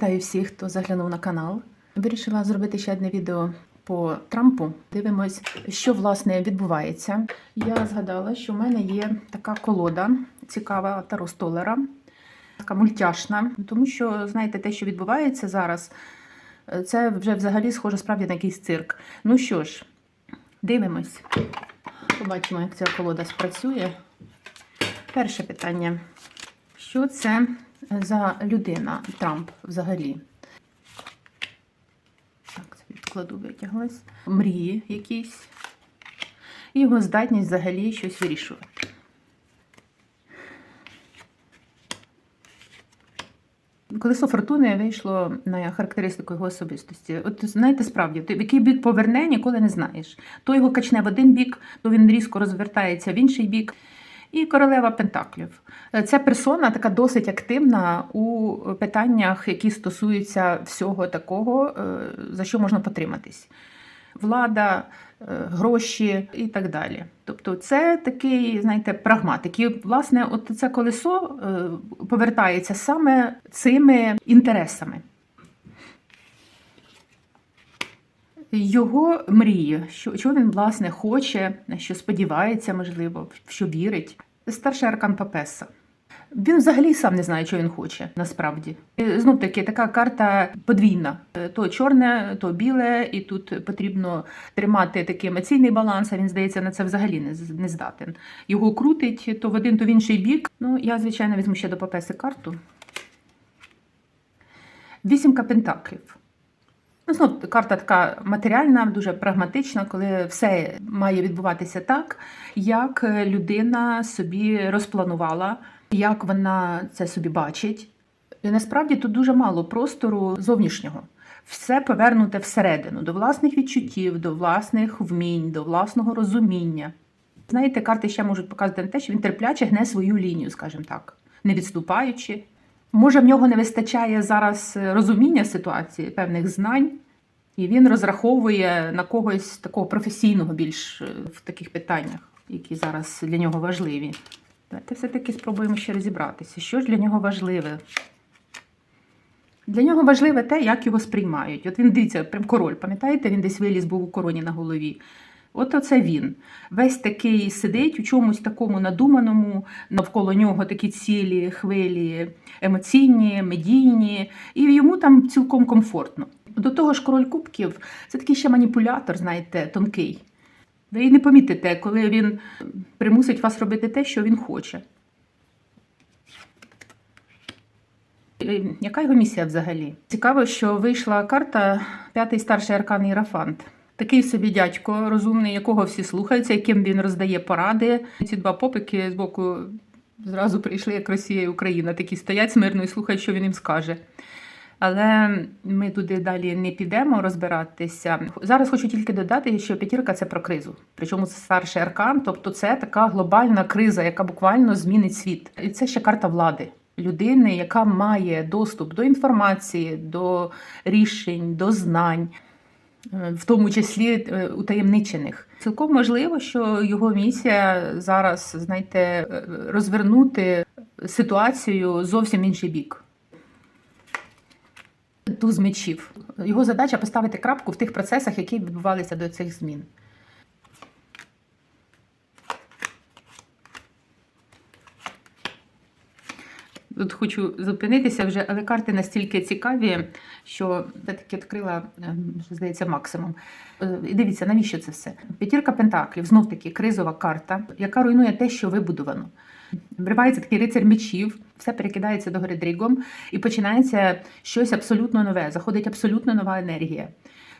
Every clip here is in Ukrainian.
Вітаю всіх, хто заглянув на канал. Вирішила зробити ще одне відео по Трампу. Дивимось, що власне відбувається. Я згадала, що в мене є така колода цікава Таро Столера, така мультяшна, тому що знаєте, те, що відбувається зараз, це вже взагалі схоже справді на якийсь цирк. Ну що ж, дивимось. Побачимо, як ця колода спрацює. Перше питання. Що це за людина Трамп взагалі? Так, це відкладу витяглась. Мрії якісь. І його здатність взагалі щось вирішувати. Колесо фортуни вийшло на характеристику його особистості. От знаєте, справді, в який бік поверне, ніколи не знаєш. То його качне в один бік, то він різко розвертається в інший бік. І королева Пентаклів. Це персона така досить активна у питаннях, які стосуються всього такого, е, за що можна потриматись. Влада, е, гроші і так далі. Тобто, це такий, знаєте, прагматик. І, власне, от це колесо е, повертається саме цими інтересами. Його мрії, що, що він власне хоче, що сподівається, можливо, в що вірить. Старший аркан Папеса. Він взагалі сам не знає, що він хоче насправді. Знов таки, така карта подвійна: то чорне, то біле, і тут потрібно тримати такий емоційний баланс. А він здається на це взагалі не, не здатен. Його крутить то в один, то в інший бік. Ну, я, звичайно, візьму ще до Папеси карту. Вісімка пентаклів. Ну, знов карта така матеріальна, дуже прагматична, коли все має відбуватися так, як людина собі розпланувала, як вона це собі бачить. І насправді тут дуже мало простору зовнішнього. Все повернуте всередину, до власних відчуттів, до власних вмінь, до власного розуміння. Знаєте, карти ще можуть показати на те, що він терпляче гне свою лінію, скажімо так, не відступаючи. Може, в нього не вистачає зараз розуміння ситуації, певних знань, і він розраховує на когось такого професійного більш е, в таких питаннях, які зараз для нього важливі. Давайте все-таки спробуємо ще розібратися, що ж для нього важливе. Для нього важливе те, як його сприймають. От він дивіться, прям король, пам'ятаєте, він десь виліз був у короні на голові. От оце він. Весь такий сидить у чомусь такому надуманому, навколо нього такі цілі хвилі емоційні, медійні, і йому там цілком комфортно. До того ж, король кубків це такий ще маніпулятор, знаєте, тонкий. Ви і не помітите, коли він примусить вас робити те, що він хоче. Е, Яка його місія взагалі? Цікаво, що вийшла карта п'ятий старший аркан Ірафант. Такий собі дядько розумний, якого всі слухаються, яким він роздає поради. Ці два попики з боку зразу прийшли, як Росія і Україна. Такі стоять смирно і слухають, що він їм скаже. Але ми туди далі не підемо розбиратися. Зараз хочу тільки додати, що п'ятірка це про кризу. Причому це старший аркан, тобто це така глобальна криза, яка буквально змінить світ. І це ще карта влади. Людини, яка має доступ до інформації, до рішень, до знань, в тому числі е, утаємничених. Цілком можливо, що його місія зараз, знаєте, е, розвернути ситуацію зовсім інший бік. Туз мечів. Його задача поставити крапку в тих процесах, які відбувалися до цих змін. Тут хочу зупинитися вже, але карти настільки цікаві, що я таки відкрила, е, здається, максимум. Е, І дивіться, навіщо це все? П'ятірка пентаклів, знов таки кризова карта, яка руйнує те, що вибудовано. Вривається такий рицар мечів, все перекидається догори дрігом, і починається щось абсолютно нове. Заходить абсолютно нова енергія.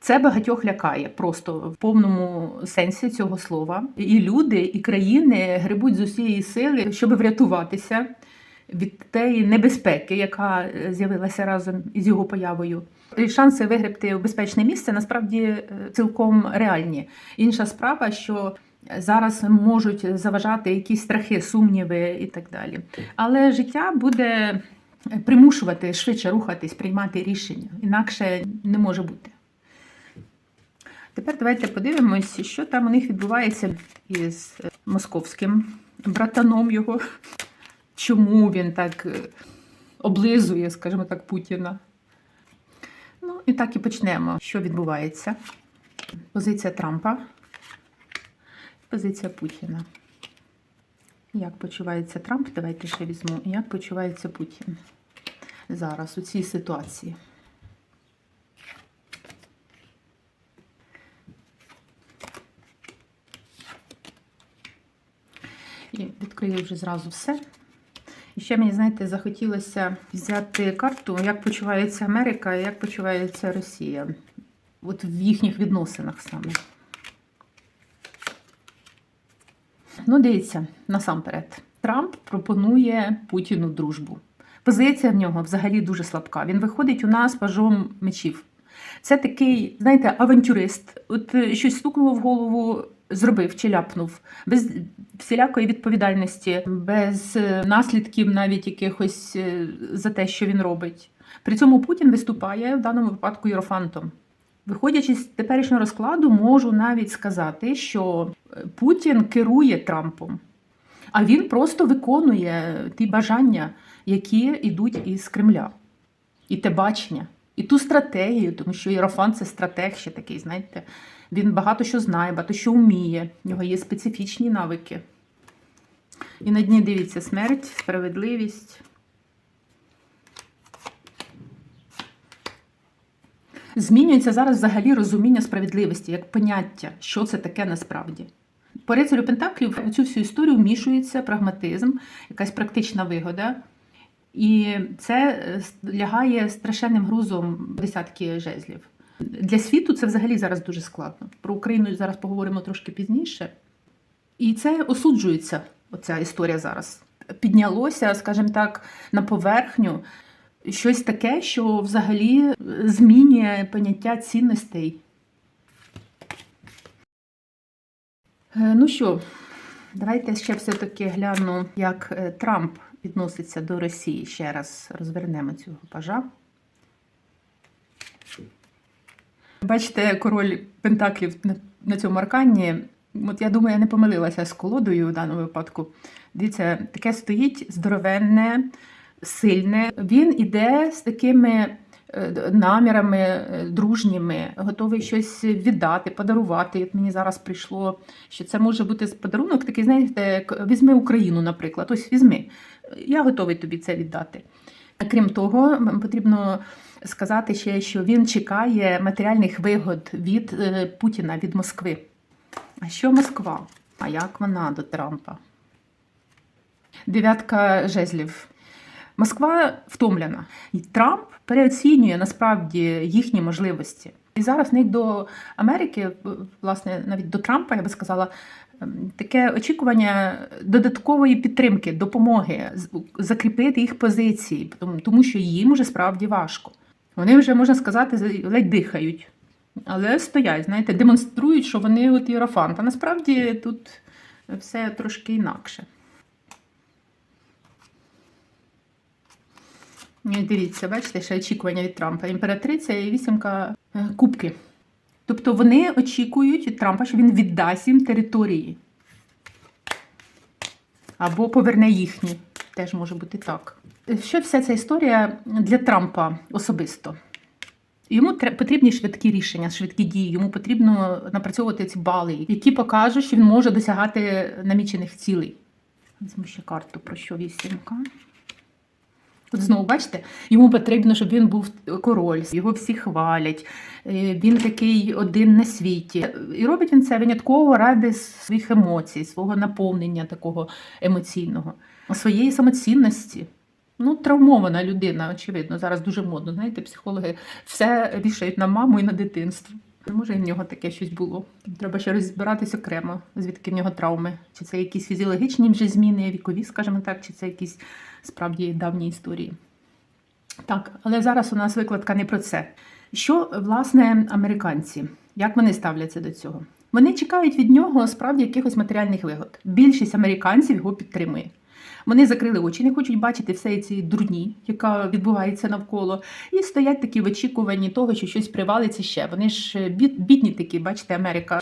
Це багатьох лякає просто в повному сенсі цього слова. І люди, і країни грибуть з усієї сили, щоб врятуватися від тієї небезпеки, яка е, з'явилася разом із його появою. І шанси вигребти в безпечне місце насправді е, цілком реальні. Інша справа, що зараз можуть заважати якісь страхи, сумніви і так далі. Але життя буде примушувати швидше рухатись, приймати рішення. Інакше не може бути. Тепер давайте подивимось, що там у них відбувається із московським братаном його. Чому він так е, облизує, скажімо так, Путіна? Ну, і так і почнемо. Що відбувається? Позиція Трампа, позиція Путіна. Як почувається Трамп? Давайте ще візьму. Як почувається Путін зараз у цій ситуації? І відкрию вже зразу все. І ще мені, знаєте, захотілося взяти карту, як почувається Америка як почувається Росія. От в їхніх відносинах саме. Ну, дивіться, насамперед, Трамп пропонує Путіну дружбу. Позиція в нього взагалі дуже слабка. Він виходить у нас пажом мечів. Це такий, знаєте, авантюрист. От е, щось стукнуло в голову, зробив чи ляпнув, без всілякої відповідальності, без е, наслідків навіть якихось е, за те, що він робить. При цьому Путін виступає в даному випадку єрофантом. Виходячи з теперішнього розкладу, можу навіть сказати, що е, Путін керує Трампом, а він просто виконує ті бажання, які йдуть із Кремля, і те бачення, і ту стратегію, тому що Єрофан це стратег ще такий, знаєте, він багато що знає, багато що вміє, в нього є специфічні навики. І на дні дивіться смерть, справедливість. Змінюється зараз взагалі розуміння справедливості як поняття, що це таке насправді. По рицарю Пентаклів в цю всю історію вмішується прагматизм, якась практична вигода. І це е, лягає страшенним грузом десятки жезлів. Для світу це взагалі зараз дуже складно. Про Україну зараз поговоримо трошки пізніше. І це осуджується, оця історія зараз. Піднялося, скажімо так, на поверхню щось таке, що взагалі змінює поняття цінностей. Е, Ну що, давайте ще все-таки гляну, як е, Трамп відноситься до Росії. Ще раз розвернемо цього пажа. Бачите, король Пентаклів на цьому аркані. От я думаю, я не помилилася з колодою в даному випадку. Дивіться, таке стоїть здоровенне, сильне. Він іде з такими е, намірами е, дружніми, готовий щось віддати, подарувати. От мені зараз прийшло, що це може бути подарунок, такий, знаєте, візьми Україну, наприклад. Ось візьми. Я готовий тобі це віддати. Крім того, потрібно сказати ще, що він чекає матеріальних вигод від е, Путіна, від Москви. А що Москва? А як вона до Трампа? Дев'ятка жезлів. Москва втомлена. І Трамп переоцінює насправді їхні можливості. І зараз в до Америки, власне, навіть до Трампа, я би сказала, ем, таке очікування додаткової підтримки, допомоги, закріпити їх позиції, тому- що їм уже справді важко. Вони вже, можна сказати, ледь дихають, але стоять, знаєте, демонструють, що вони от єрофант. Насправді тут все трошки інакше. І Дивіться, бачите, ще очікування від Трампа. Імператриця і вісімка е, кубки. Тобто вони очікують від Трампа, що він віддасть їм території. Або поверне їхні. Теж може бути так. Що вся ця історія для Трампа особисто? Йому потрібні швидкі рішення, швидкі дії. Йому потрібно напрацьовувати ці бали, які покажуть, що він може досягати намічених цілей. Візьму ще карту про що вісімка. От знову бачите, йому потрібно, щоб він був король, його всі хвалять. е, Він такий один на світі. І робить він це винятково ради своїх емоцій, свого наповнення такого емоційного, своєї самоцінності. Ну, травмована людина, очевидно, зараз дуже модно. Знаєте, психологи все вішають на маму і на дитинство. Може, в нього таке щось було. Треба ще розбиратись окремо, звідки в нього травми. Чи це якісь фізіологічні вже зміни, вікові, скажімо так, чи це якісь справді давні історії. Так, але зараз у нас викладка не про це. Що, власне, американці? Як вони ставляться до цього? Вони чекають від нього справді якихось матеріальних вигод. Більшість американців його підтримує. Вони закрили очі, не хочуть бачити все ці дурні, яка відбувається навколо, і стоять такі в очікуванні того, що щось привалиться ще. Вони ж е, бідні такі, бачите, Америка.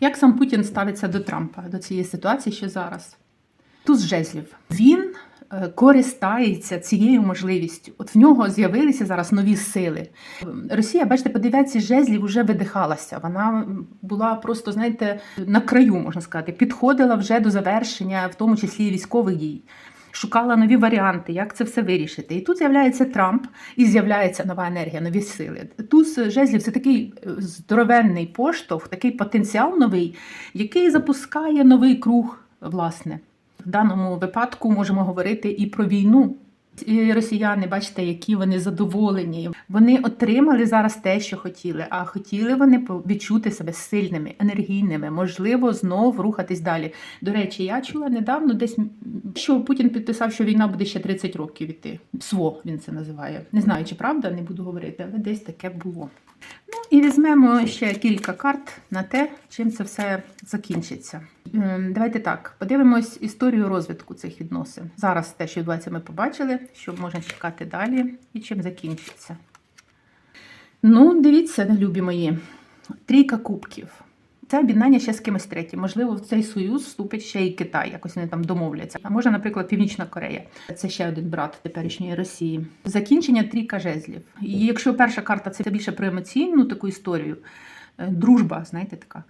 Як сам Путін ставиться до Трампа, до цієї ситуації, що зараз? Туз жезлів. Він користається цією можливістю. От в нього з'явилися зараз нові сили. Росія, бачите, по жезлів вже видихалася. Вона була просто, знаєте, на краю, можна сказати, підходила вже до завершення, в тому числі військових дій. Шукала нові варіанти, як це все вирішити. І тут з'являється Трамп і з'являється нова енергія, нові сили. Туз жезлів це такий е, здоровенний поштовх, такий потенціал новий, який запускає новий круг, власне. В даному випадку можемо говорити і про війну. І росіяни, бачите, які вони задоволені. Вони отримали зараз те, що хотіли. А хотіли вони відчути себе сильними, енергійними, можливо, знов рухатись далі. До речі, я чула недавно десь що Путін підписав, що війна буде ще 30 років іти. СВО він це називає. Не знаю, чи правда, не буду говорити, але десь таке було. Ну і візьмемо ще кілька карт на те, чим це все закінчиться. Ем, Давайте так, подивимось історію розвитку цих відносин. Зараз те, що відбувається, ми побачили, що можна чекати далі і чим закінчиться. Ну, дивіться, любі мої, трійка кубків. Це об'єднання ще з кимось третім. Можливо, в цей союз вступить ще і Китай, якось вони там домовляться. А може, наприклад, Північна Корея. Це ще один брат теперішньої Росії. Закінчення трійка жезлів. І якщо перша карта це більше про емоційну таку історію, е, дружба, знаєте, така.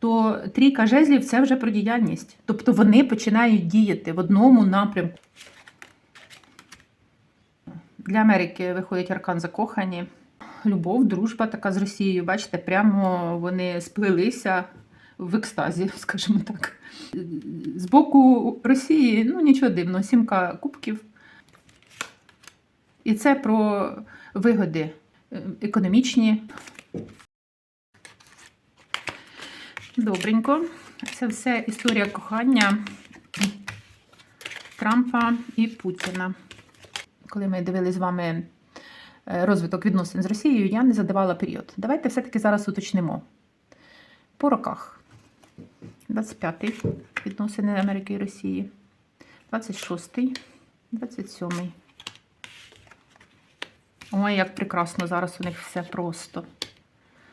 То трійка жезлів це вже про діяльність. Тобто вони починають діяти в одному напрямку. Для Америки виходить аркан закохані. Любов, дружба така з Росією. Бачите, прямо вони сплелися в екстазі, скажімо так. З боку Росії, ну нічого дивного, сімка кубків. І це про вигоди е, економічні. Добренько. Це все історія кохання Трампа і Путіна. Коли ми дивилися з вами е, розвиток відносин з Росією, я не задавала період. Давайте все-таки зараз уточнимо. По роках. 25-й відносини Америки і Росії. 26-й, 27-й. Ой, як прекрасно зараз у них все просто.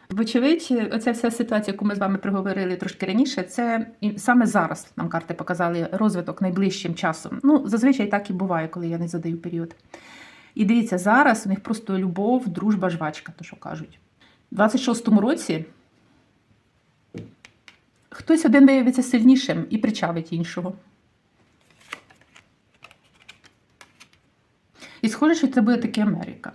Вочевидь, оця вся ситуація, яку ми з вами проговорили трошки раніше, це і саме зараз нам карти показали розвиток найближчим часом. Ну, зазвичай так і буває, коли я не задаю період. І дивіться, зараз у них просто любов, дружба, жвачка, то що кажуть. У 26-му році хтось один виявиться сильнішим і причавить іншого. І схоже, що це буде таки Америка.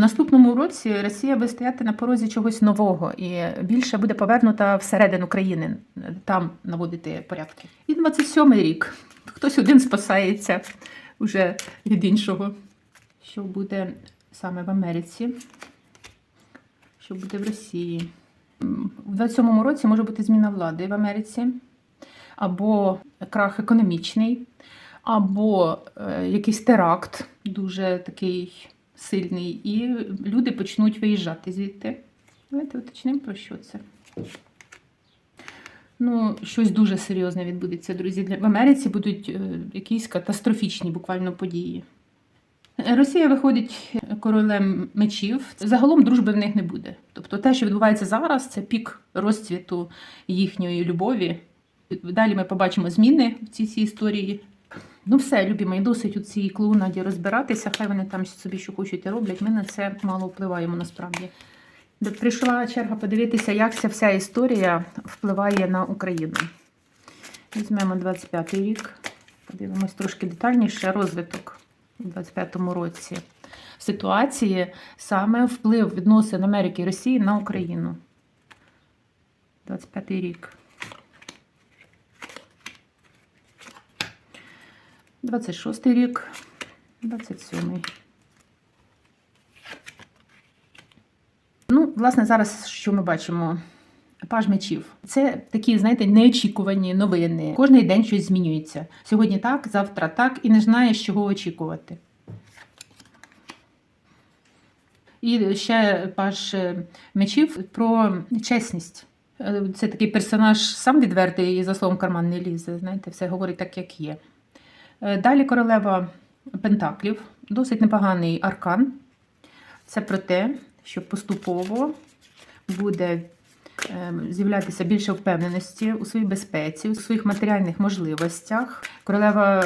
Наступному році Росія буде стояти на порозі чогось нового і більше буде повернута всередину країни, там наводити порядки. І 27-й рік. Хтось один спасається вже від іншого. Що буде саме в Америці? Що буде в Росії? У 27-му році може бути зміна влади в Америці, або крах економічний, або е, якийсь теракт дуже такий сильний, і люди почнуть виїжджати звідти. Давайте уточнимо, про що це. Ну, щось дуже серйозне відбудеться, друзі. В Америці будуть е, якісь катастрофічні буквально події. Росія виходить королем мечів. Загалом дружби в них не буде. Тобто те, що відбувається зараз, це пік розцвіту їхньої любові. Далі ми побачимо зміни в цій цій історії. Ну, все, любі досить у цій клоунаді розбиратися. Хай вони там собі що хочуть і роблять. Ми на це мало впливаємо насправді. Прийшла черга подивитися, як ця вся історія впливає на Україну. Візьмемо 25-й рік, подивимось трошки детальніше розвиток у 25-му році ситуації, саме вплив відносин Америки і Росії на Україну. 25-й рік. 26-й рік, 27-й. Ну, власне, зараз що ми бачимо? Паж мечів. Це такі, знаєте, неочікувані новини. Кожний день щось змінюється. Сьогодні так, завтра так, і не знаєш, чого очікувати. І ще паж е, мечів про чесність. Е, Це такий персонаж сам відвертий і за словом карман не лізе. Знаєте, все говорить так, як є. Е, Далі королева Пентаклів, досить непоганий аркан. Це про те, що поступово буде ем, з'являтися більше впевненості у своїй безпеці, у своїх матеріальних можливостях. Королева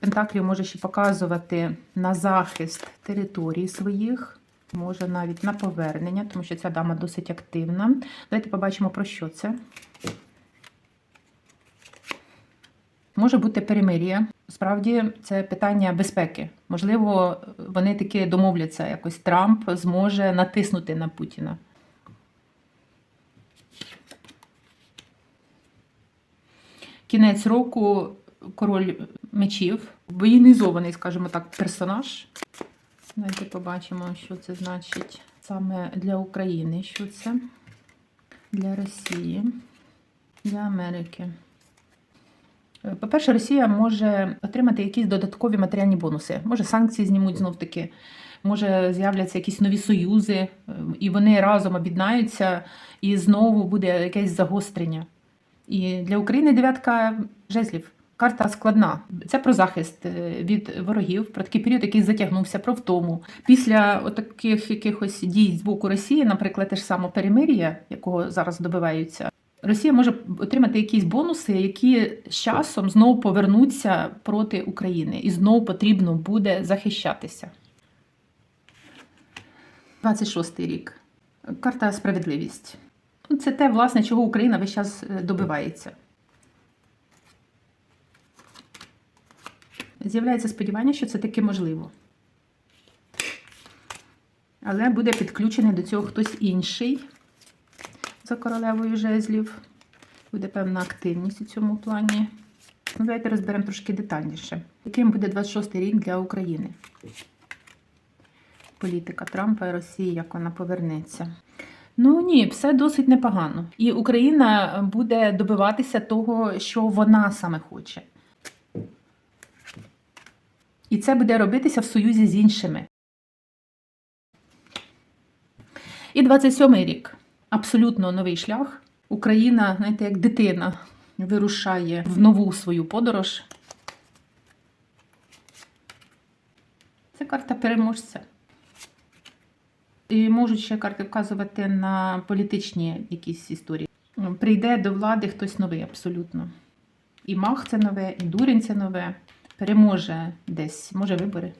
Пентаклів може ще показувати на захист територій своїх, може навіть на повернення, тому що ця дама досить активна. Давайте побачимо, про що це. Може бути перемир'я. Справді це питання безпеки. Можливо, вони таки домовляться. Якось Трамп зможе натиснути на Путіна. Кінець року король мечів, воєнізований, скажімо так, персонаж. Давайте побачимо, що це значить саме для України. Що це для Росії, для Америки. Е, По-перше, Росія може отримати якісь додаткові матеріальні бонуси. Може, санкції знімуть знов таки, може з'являться якісь нові союзи, е, і вони разом об'єднаються, і знову буде якесь загострення. І для України дев'ятка жезлів. Карта складна. Це про захист е, від ворогів, про такий період, який затягнувся, про втому. Після таких якихось дій з боку Росії, наприклад, те ж саме перемир'я, якого зараз добиваються, Росія може отримати якісь бонуси, які з часом знову повернуться проти України, і знову потрібно буде захищатися. 26 рік. Карта справедливість. Ну, Це те, власне, чого Україна весь час е, добивається. З'являється сподівання, що це таки можливо. Але буде підключений до цього хтось інший за королевою жезлів. Буде певна активність у цьому плані. Ну, давайте розберемо трошки детальніше. Яким буде 26-й рік для України? Політика Трампа і Росії, як вона повернеться. Ну ні, все досить непогано. І Україна буде добиватися того, що вона саме хоче. І це буде робитися в союзі з іншими. І 27-й рік. Абсолютно новий шлях. Україна, знаєте, як дитина, вирушає в нову свою подорож. Це карта переможця. І можуть ще карти вказувати на політичні якісь історії. Прийде до влади хтось новий, абсолютно. І мах це нове, і дурень це нове. Переможе десь, може вибори.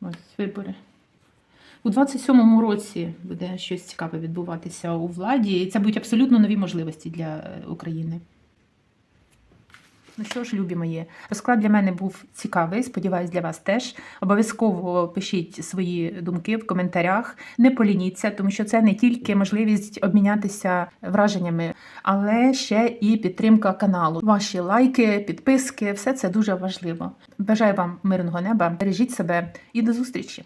Ось вибори. У 27-му році буде щось цікаве відбуватися у владі, і це будуть абсолютно нові можливості для е, України. Ну що ж, любі мої, розклад для мене був цікавий. Сподіваюсь, для вас теж. Обов'язково пишіть свої думки в коментарях. Не полініться, тому що це не тільки можливість обмінятися враженнями, але ще і підтримка каналу. Ваші лайки, підписки все це дуже важливо. Бажаю вам мирного неба. Бережіть себе і до зустрічі!